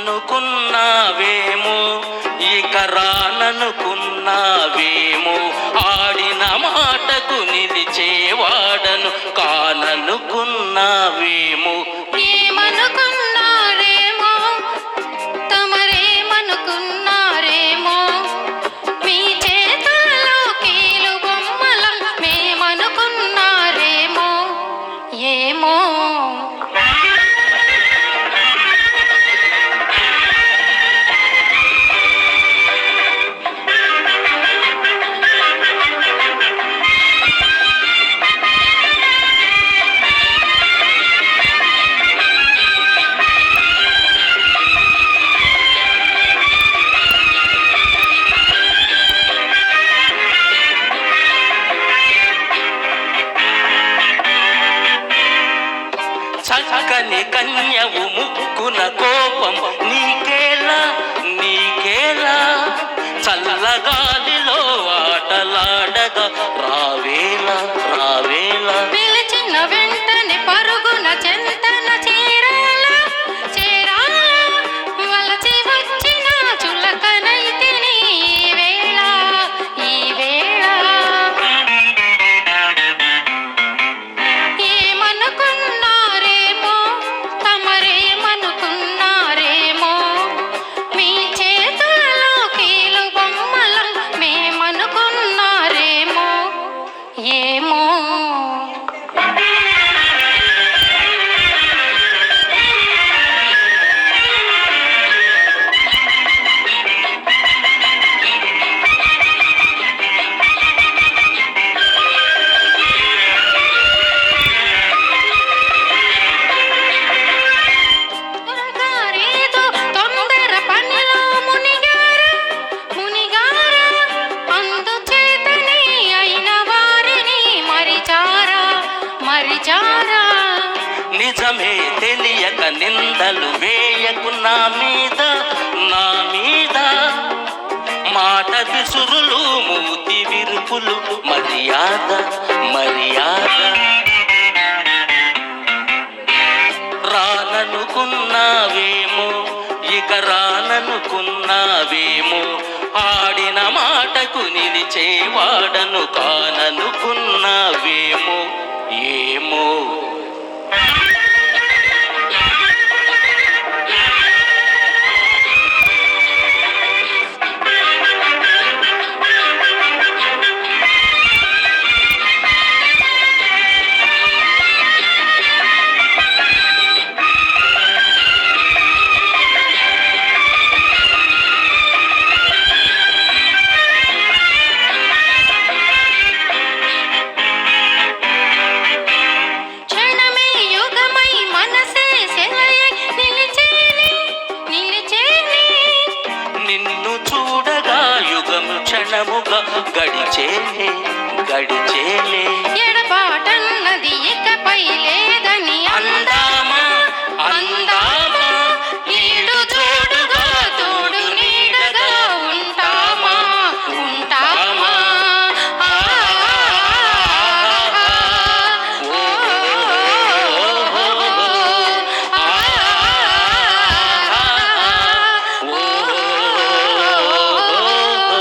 రాననుకున్నావేమో ఇక రాననుకున్నావేమో ఆడిన మాటకు నిలిచేవాడను కాననుకున్నావేమో చక్కని కన్యవు ముక్కున కోపం నీకేలా నీకేలా? చల్లగాలిలో ఆటలాడగా প্রেম నిజమే తెలియక నిందలు వేయకు నా మీద నా మీద. మాట విసురులు మూతి విరుపులు మర్యాద మర్యాద. రాననుకున్నావేమో ఇక రాననుకున్నావేమో. ఆడిన మాటకు నిలిచేవాడను కాను గడిచేలే గడిచేలే. ఎడపాటన్నది ఇకపై లేదు?